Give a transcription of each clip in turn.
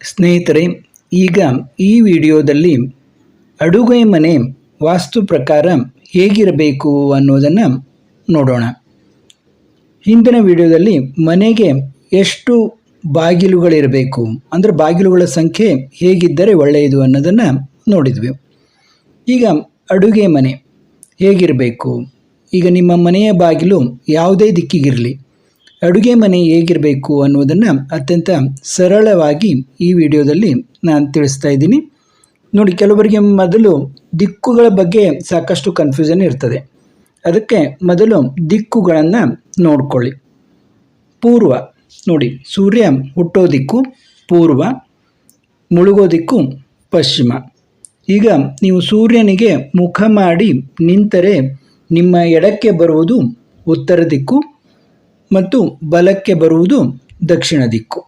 ಸ್ನೇಹಿತರೆ, ಈಗ ಈ ವಿಡಿಯೋದಲ್ಲಿ ಅಡುಗೆ ಮನೆ ವಾಸ್ತು ಪ್ರಕಾರ ಹೇಗಿರಬೇಕು ಅನ್ನೋದನ್ನು ನೋಡೋಣ. ಹಿಂದಿನ ವಿಡಿಯೋದಲ್ಲಿ ಮನೆಗೆ ಎಷ್ಟು ಬಾಗಿಲುಗಳಿರಬೇಕು, ಅಂದರೆ ಬಾಗಿಲುಗಳ ಸಂಖ್ಯೆ ಹೇಗಿದ್ದರೆ ಒಳ್ಳೆಯದು ಅನ್ನೋದನ್ನು ನೋಡಿದ್ವಿ. ಈಗ ಅಡುಗೆ ಮನೆ ಹೇಗಿರಬೇಕು? ಈಗ ನಿಮ್ಮ ಮನೆಯ ಬಾಗಿಲು ಯಾವುದೇ ದಿಕ್ಕಿಗಿರಲಿ. ಅಡುಗೆ ಮನೆ ಹೇಗಿರಬೇಕು ಅನ್ನೋದನ್ನು ಅತ್ಯಂತ ಸರಳವಾಗಿ ಈ ವಿಡಿಯೋದಲ್ಲಿ ನಾನು ತಿಳಿಸ್ತಾ ಇದ್ದೀನಿ. ನೋಡಿ, ಕೆಲವರಿಗೆ ಮೊದಲು ದಿಕ್ಕುಗಳ ಬಗ್ಗೆ ಸಾಕಷ್ಟು ಕನ್ಫ್ಯೂಷನ್ ಇರ್ತದೆ. ಅದಕ್ಕೆ ಮೊದಲು ದಿಕ್ಕುಗಳನ್ನು ನೋಡ್ಕೊಳ್ಳಿ. ಪೂರ್ವ, ನೋಡಿ, ಸೂರ್ಯ ಹುಟ್ಟೋ ದಿಕ್ಕು, ಪೂರ್ವ ಮುಳುಗೋ ದಿಕ್ಕು, ಪಶ್ಚಿಮ. ಈಗ ನೀವು ಸೂರ್ಯನಿಗೆ ಮುಖ ಮಾಡಿ ನಿಂತರೆ ನಿಮ್ಮ ಎಡಕ್ಕೆ ಬರುವುದು ಉತ್ತರ ದಿಕ್ಕು ಮತ್ತು ಬಲಕ್ಕೆ ಬರುವುದು ದಕ್ಷಿಣ ದಿಕ್ಕು.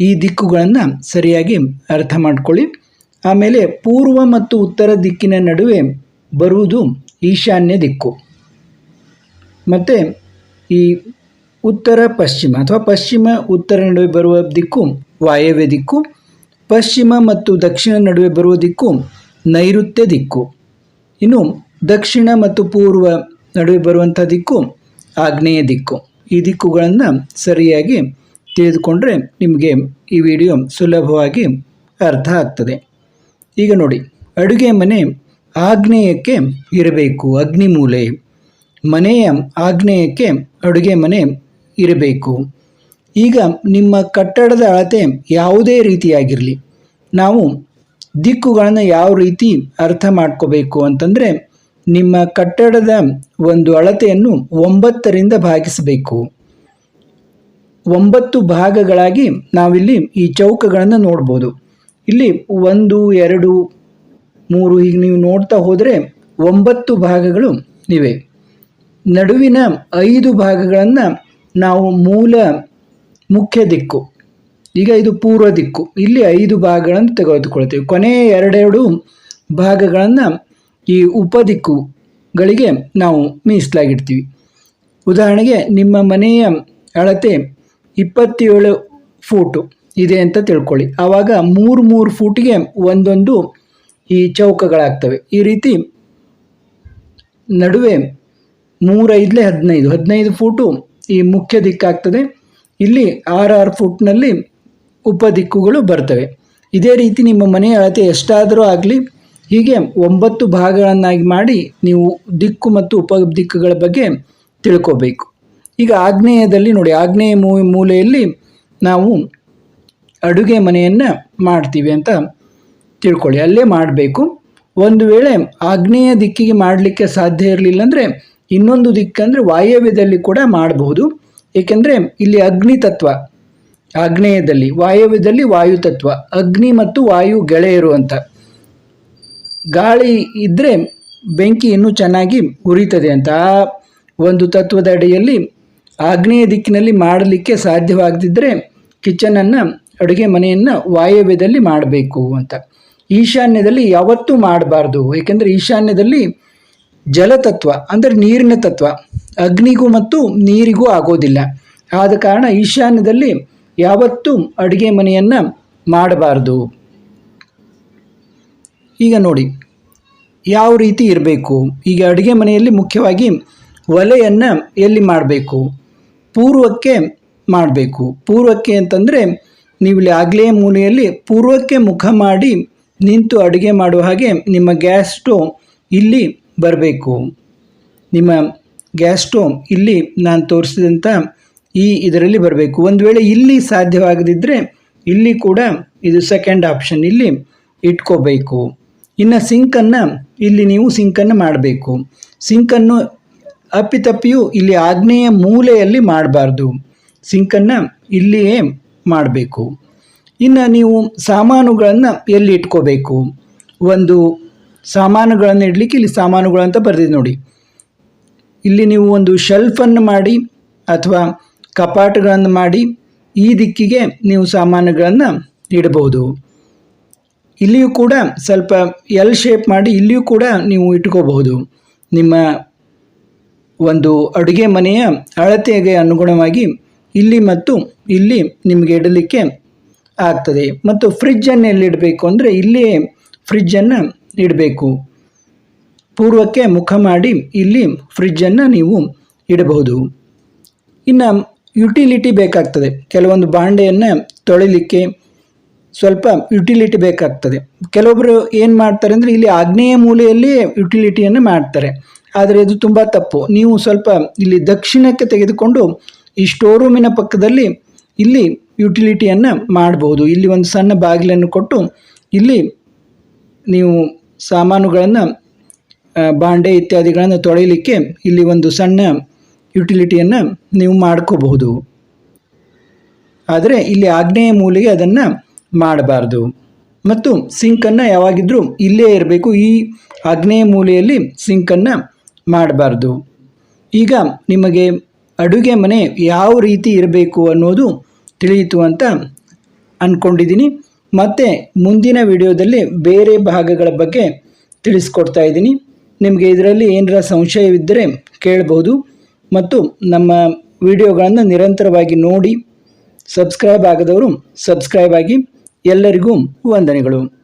ಈ ದಿಕ್ಕುಗಳನ್ನು ಸರಿಯಾಗಿ ಅರ್ಥ ಮಾಡ್ಕೊಳ್ಳಿ. ಆಮೇಲೆ ಪೂರ್ವ ಮತ್ತು ಉತ್ತರ ದಿಕ್ಕಿನ ನಡುವೆ ಬರುವುದು ಈಶಾನ್ಯ ದಿಕ್ಕು. ಮತ್ತು ಈ ಉತ್ತರ, ಪಶ್ಚಿಮ ಅಥವಾ ಪಶ್ಚಿಮ, ಉತ್ತರ ನಡುವೆ ಬರುವ ದಿಕ್ಕು ವಾಯವ್ಯ ದಿಕ್ಕು. ಪಶ್ಚಿಮ ಮತ್ತು ದಕ್ಷಿಣ ನಡುವೆ ಬರುವ ದಿಕ್ಕು ನೈಋತ್ಯ ದಿಕ್ಕು. ಇನ್ನು ದಕ್ಷಿಣ ಮತ್ತು ಪೂರ್ವ ನಡುವೆ ಬರುವಂಥ ದಿಕ್ಕು ಆಗ್ನೇಯ ದಿಕ್ಕು. ಈ ದಿಕ್ಕುಗಳನ್ನು ಸರಿಯಾಗಿ ತಿಳಿದುಕೊಂಡ್ರೆ ನಿಮಗೆ ಈ ವಿಡಿಯೋ ಸುಲಭವಾಗಿ ಅರ್ಥ ಆಗ್ತದೆ. ಈಗ ನೋಡಿ, ಅಡುಗೆ ಮನೆ ಆಗ್ನೇಯಕ್ಕೆ ಇರಬೇಕು, ಅಗ್ನಿಮೂಲೆ. ಮನೆಯ ಆಗ್ನೇಯಕ್ಕೆ ಅಡುಗೆ ಮನೆ ಇರಬೇಕು. ಈಗ ನಿಮ್ಮ ಕಟ್ಟಡದ ಅಳತೆ ಯಾವುದೇ ರೀತಿಯಾಗಿರಲಿ, ನಾವು ದಿಕ್ಕುಗಳನ್ನು ಯಾವ ರೀತಿ ಅರ್ಥ ಮಾಡ್ಕೋಬೇಕು ಅಂತಂದರೆ ನಿಮ್ಮ ಕಟ್ಟಡದ ಒಂದು ಅಳತೆಯನ್ನು ಒಂಬತ್ತರಿಂದ ಭಾಗಿಸಬೇಕು. ಒಂಬತ್ತು ಭಾಗಗಳಾಗಿ ನಾವಿಲ್ಲಿ ಈ ಚೌಕಗಳನ್ನು ನೋಡ್ಬೋದು. ಇಲ್ಲಿ ಒಂದು, ಎರಡು, ಮೂರು ಈಗ ನೀವು ನೋಡ್ತಾ ಹೋದರೆ ಒಂಬತ್ತು ಭಾಗಗಳು ಇವೆ. ನಡುವಿನ ಐದು ಭಾಗಗಳನ್ನು ನಾವು ಮೂಲ ಮುಖ್ಯ ದಿಕ್ಕು, ಈಗ ಇದು ಪೂರ್ವ ದಿಕ್ಕು. ಇಲ್ಲಿ ಐದು ಭಾಗಗಳನ್ನು ತೆಗೆದುಕೊಳ್ತೀವಿ ಕೊನೆಯ ಎರಡೆರಡು ಭಾಗಗಳನ್ನು ಈ ಉಪದಿಕ್ಕುಗಳಿಗೆ ನಾವು ಮೀಸಲಾಗಿಡ್ತೀವಿ. ಉದಾಹರಣೆಗೆ ನಿಮ್ಮ ಮನೆಯ ಅಳತೆ ಇಪ್ಪತ್ತೇಳು ಫೂಟು ಇದೆ ಅಂತ ತಿಳ್ಕೊಳ್ಳಿ. ಆವಾಗ ಮೂರು ಮೂರು ಫೂಟಿಗೆ ಒಂದೊಂದು ಈ ಚೌಕಗಳಾಗ್ತವೆ. ಈ ರೀತಿ ನಡುವೆ ಮೂರೈದಲೇ ಹದಿನೈದು ಹದಿನೈದು ಫೂಟು ಈ ಮುಖ್ಯ ದಿಕ್ಕಾಗ್ತದೆ. ಇಲ್ಲಿ ಆರು ಆರು ಫೂಟ್ನಲ್ಲಿ ಉಪದಿಕ್ಕುಗಳು ಬರ್ತವೆ. ಇದೇ ರೀತಿ ನಿಮ್ಮ ಮನೆಯ ಅಳತೆ ಎಷ್ಟಾದರೂ ಆಗಲಿ ಹೀಗೆ ಒಂಬತ್ತು ಭಾಗಗಳನ್ನಾಗಿ ಮಾಡಿ ನೀವು ದಿಕ್ಕು ಮತ್ತು ಉಪ ದಿಕ್ಕುಗಳ ಬಗ್ಗೆ ತಿಳ್ಕೋಬೇಕು. ಈಗ ಆಗ್ನೇಯದಲ್ಲಿ ನೋಡಿ, ಆಗ್ನೇಯ ಮೂಲೆಯಲ್ಲಿ ನಾವು ಅಡುಗೆ ಮನೆಯನ್ನು ಮಾಡ್ತೀವಿ ಅಂತ ತಿಳ್ಕೊಳ್ಳಿ. ಅಲ್ಲೇ ಮಾಡಬೇಕು. ಒಂದು ವೇಳೆ ಆಗ್ನೇಯ ದಿಕ್ಕಿಗೆ ಮಾಡಲಿಕ್ಕೆ ಸಾಧ್ಯ ಇರಲಿಲ್ಲ ಅಂದರೆ ಇನ್ನೊಂದು ದಿಕ್ಕಂದರೆ ವಾಯವ್ಯದಲ್ಲಿ ಕೂಡ ಮಾಡಬಹುದು ಏಕೆಂದರೆ ಇಲ್ಲಿ ಅಗ್ನಿ ತತ್ವ, ಆಗ್ನೇಯದಲ್ಲಿ ವಾಯವ್ಯದಲ್ಲಿ ವಾಯು ತತ್ವ, ಅಗ್ನಿ ಮತ್ತು ವಾಯು ಗೆಳೆಯರು ಅಂತ. ಗಾಳಿ ಇದ್ದರೆ ಬೆಂಕಿ ಇನ್ನೂ ಚೆನ್ನಾಗಿ ಉರಿತದೆ ಅಂತ ಆ ಒಂದು ತತ್ವದ ಅಡಿಯಲ್ಲಿ ಆಗ್ನೇಯ ದಿಕ್ಕಿನಲ್ಲಿ ಮಾಡಲಿಕ್ಕೆ ಸಾಧ್ಯವಾಗದಿದ್ದರೆ ಕಿಚನನ್ನು ಅಡುಗೆ ಮನೆಯನ್ನು ವಾಯವ್ಯದಲ್ಲಿ ಮಾಡಬೇಕು ಅಂತ. ಈಶಾನ್ಯದಲ್ಲಿ ಯಾವತ್ತೂ ಮಾಡಬಾರ್ದು. ಏಕೆಂದರೆ ಈಶಾನ್ಯದಲ್ಲಿ ಜಲತತ್ವ, ಅಂದರೆ ನೀರಿನ ತತ್ವ, ಅಗ್ನಿಗೂ ಮತ್ತು ನೀರಿಗೂ ಆಗೋದಿಲ್ಲ. ಆದ ಕಾರಣ ಈಶಾನ್ಯದಲ್ಲಿ ಯಾವತ್ತೂ ಅಡುಗೆ ಮನೆಯನ್ನು ಮಾಡಬಾರ್ದು. ಈಗ ನೋಡಿ, ಯಾವ ರೀತಿ ಇರಬೇಕು? ಈಗ ಅಡುಗೆ ಮನೆಯಲ್ಲಿ ಮುಖ್ಯವಾಗಿ ಒಲೆಯನ್ನು ಎಲ್ಲಿ ಮಾಡಬೇಕು? ಪೂರ್ವಕ್ಕೆ ಮಾಡಬೇಕು. ಪೂರ್ವಕ್ಕೆ ಅಂತಂದರೆ ನೀವು ಇಲ್ಲಿ ಆಗಲೇ ಮೂಲೆಯಲ್ಲಿ ಪೂರ್ವಕ್ಕೆ ಮುಖ ಮಾಡಿ ನಿಂತು ಅಡುಗೆ ಮಾಡುವ ಹಾಗೆ ನಿಮ್ಮ ಗ್ಯಾಸ್ ಸ್ಟೋವ್ ಇಲ್ಲಿ ಬರಬೇಕು. ನಿಮ್ಮ ಗ್ಯಾಸ್ ಸ್ಟೋವ್ ಇಲ್ಲಿ ನಾನು ತೋರಿಸಿದಂಥ ಈ ಇದರಲ್ಲಿ ಬರಬೇಕು. ಒಂದು ವೇಳೆ ಇಲ್ಲಿ ಸಾಧ್ಯವಾಗದಿದ್ದರೆ ಇಲ್ಲಿ ಕೂಡ ಇದು ಸೆಕೆಂಡ್ ಆಪ್ಷನ್ ಇಲ್ಲಿ ಇಟ್ಕೋಬೇಕು. ಇನ್ನು ಸಿಂಕನ್ನು ಇಲ್ಲಿ ನೀವು ಸಿಂಕನ್ನು ಮಾಡಬೇಕು. ಸಿಂಕನ್ನು ಅಪ್ಪಿತಪ್ಪಿಯೂ ಇಲ್ಲಿ ಆಗ್ನೇಯ ಮೂಲೆಯಲ್ಲಿ ಮಾಡಬಾರ್ದು. ಸಿಂಕನ್ನು ಇಲ್ಲಿಯೇ ಮಾಡಬೇಕು. ಇನ್ನು ನೀವು ಸಾಮಾನುಗಳನ್ನು ಎಲ್ಲಿ ಇಟ್ಕೋಬೇಕು? ಒಂದು ಸಾಮಾನುಗಳನ್ನು ಇಡಲಿಕ್ಕೆ ಇಲ್ಲಿ ಸಾಮಾನುಗಳು ಅಂತ ಬರೆದಿದೆ ನೋಡಿ. ಇಲ್ಲಿ ನೀವು ಒಂದು ಶೆಲ್ಫನ್ನು ಮಾಡಿ ಅಥವಾ ಕಪಾಟುಗಳನ್ನು ಮಾಡಿ ಈ ದಿಕ್ಕಿಗೆ ನೀವು ಸಾಮಾನುಗಳನ್ನು ಇಡಬಹುದು ಇಲ್ಲಿಯೂ ಕೂಡ ಸ್ವಲ್ಪ ಎಲ್ ಶೇಪ್ ಮಾಡಿ ಇಲ್ಲಿಯೂ ಕೂಡ ನೀವು ಇಟ್ಕೋಬಹುದು. ನಿಮ್ಮ ಒಂದು ಅಡುಗೆ ಮನೆಯ ಅಳತೆಗೆ ಅನುಗುಣವಾಗಿ ಇಲ್ಲಿ ಮತ್ತು ಇಲ್ಲಿ ನಿಮಗೆ ಇಡಲಿಕ್ಕೆ ಆಗ್ತದೆ. ಮತ್ತು ಫ್ರಿಜ್ಜನ್ನು ಎಲ್ಲಿಡಬೇಕು ಅಂದರೆ ಇಲ್ಲಿ ಫ್ರಿಜ್ಜನ್ನು ಇಡಬೇಕು. ಪೂರ್ವಕ್ಕೆ ಮುಖ ಮಾಡಿ ಇಲ್ಲಿ ಫ್ರಿಜ್ಜನ್ನು ನೀವು ಇಡಬಹುದು. ಇನ್ನು ಯುಟಿಲಿಟಿ ಬೇಕಾಗ್ತದೆ. ಕೆಲವೊಂದು ಬಾಂಡೆಯನ್ನು ತೊಳಿಲಿಕ್ಕೆ ಸ್ವಲ್ಪ ಯುಟಿಲಿಟಿ ಬೇಕಾಗ್ತದೆ. ಕೆಲವೊಬ್ಬರು ಏನು ಮಾಡ್ತಾರೆ ಅಂದರೆ ಇಲ್ಲಿ ಆಗ್ನೇಯ ಮೂಲೆಯಲ್ಲಿ ಯುಟಿಲಿಟಿಯನ್ನು ಮಾಡ್ತಾರೆ. ಆದರೆ ಇದು ತುಂಬ ತಪ್ಪು. ನೀವು ಸ್ವಲ್ಪ ಇಲ್ಲಿ ದಕ್ಷಿಣಕ್ಕೆ ತೆಗೆದುಕೊಂಡು ಈ ಸ್ಟೋರ್ ರೂಮಿನ ಪಕ್ಕದಲ್ಲಿ ಇಲ್ಲಿ ಯುಟಿಲಿಟಿಯನ್ನು ಮಾಡ್ಬೋದು. ಇಲ್ಲಿ ಒಂದು ಸಣ್ಣ ಬಾಗಿಲನ್ನು ಕೊಟ್ಟು ಇಲ್ಲಿ ನೀವು ಸಾಮಾನುಗಳನ್ನು ಬಾಂಡೆ ಇತ್ಯಾದಿಗಳನ್ನು ತೊಳೆಯಲಿಕ್ಕೆ ಇಲ್ಲಿ ಒಂದು ಸಣ್ಣ ಯುಟಿಲಿಟಿಯನ್ನು ನೀವು ಮಾಡ್ಕೋಬಹುದು. ಆದರೆ ಇಲ್ಲಿ ಆಗ್ನೇಯ ಮೂಲೆಗೆ ಅದನ್ನು ಮಾಡಬಾರ್ದು. ಮತ್ತು ಸಿಂಕನ್ನು ಯಾವಾಗಿದ್ರೂ ಇಲ್ಲೇ ಇರಬೇಕು. ಈ ಆಗ್ನೇಯ ಮೂಲೆಯಲ್ಲಿ ಸಿಂಕನ್ನು ಮಾಡಬಾರ್ದು. ಈಗ ನಿಮಗೆ ಅಡುಗೆ ಮನೆ ಯಾವ ರೀತಿ ಇರಬೇಕು ಅನ್ನೋದು ತಿಳಿಯಿತು ಅಂತ ಅಂದ್ಕೊಂಡಿದ್ದೀನಿ ಮತ್ತು ಮುಂದಿನ ವಿಡಿಯೋದಲ್ಲಿ ಬೇರೆ ಭಾಗಗಳ ಬಗ್ಗೆ ತಿಳಿಸ್ಕೊಡ್ತಾ ಇದ್ದೀನಿ. ನಿಮಗೆ ಇದರಲ್ಲಿ ಏನರ ಸಂಶಯವಿದ್ದರೆ ಕೇಳಬಹುದು ಮತ್ತು ನಮ್ಮ ವಿಡಿಯೋಗಳನ್ನು ನಿರಂತರವಾಗಿ ನೋಡಿ, ಸಬ್ಸ್ಕ್ರೈಬ್ ಆಗದವರು ಸಬ್ಸ್ಕ್ರೈಬ್ ಆಗಿ ಎಲ್ಲರಿಗೂ ವಂದನೆಗಳು.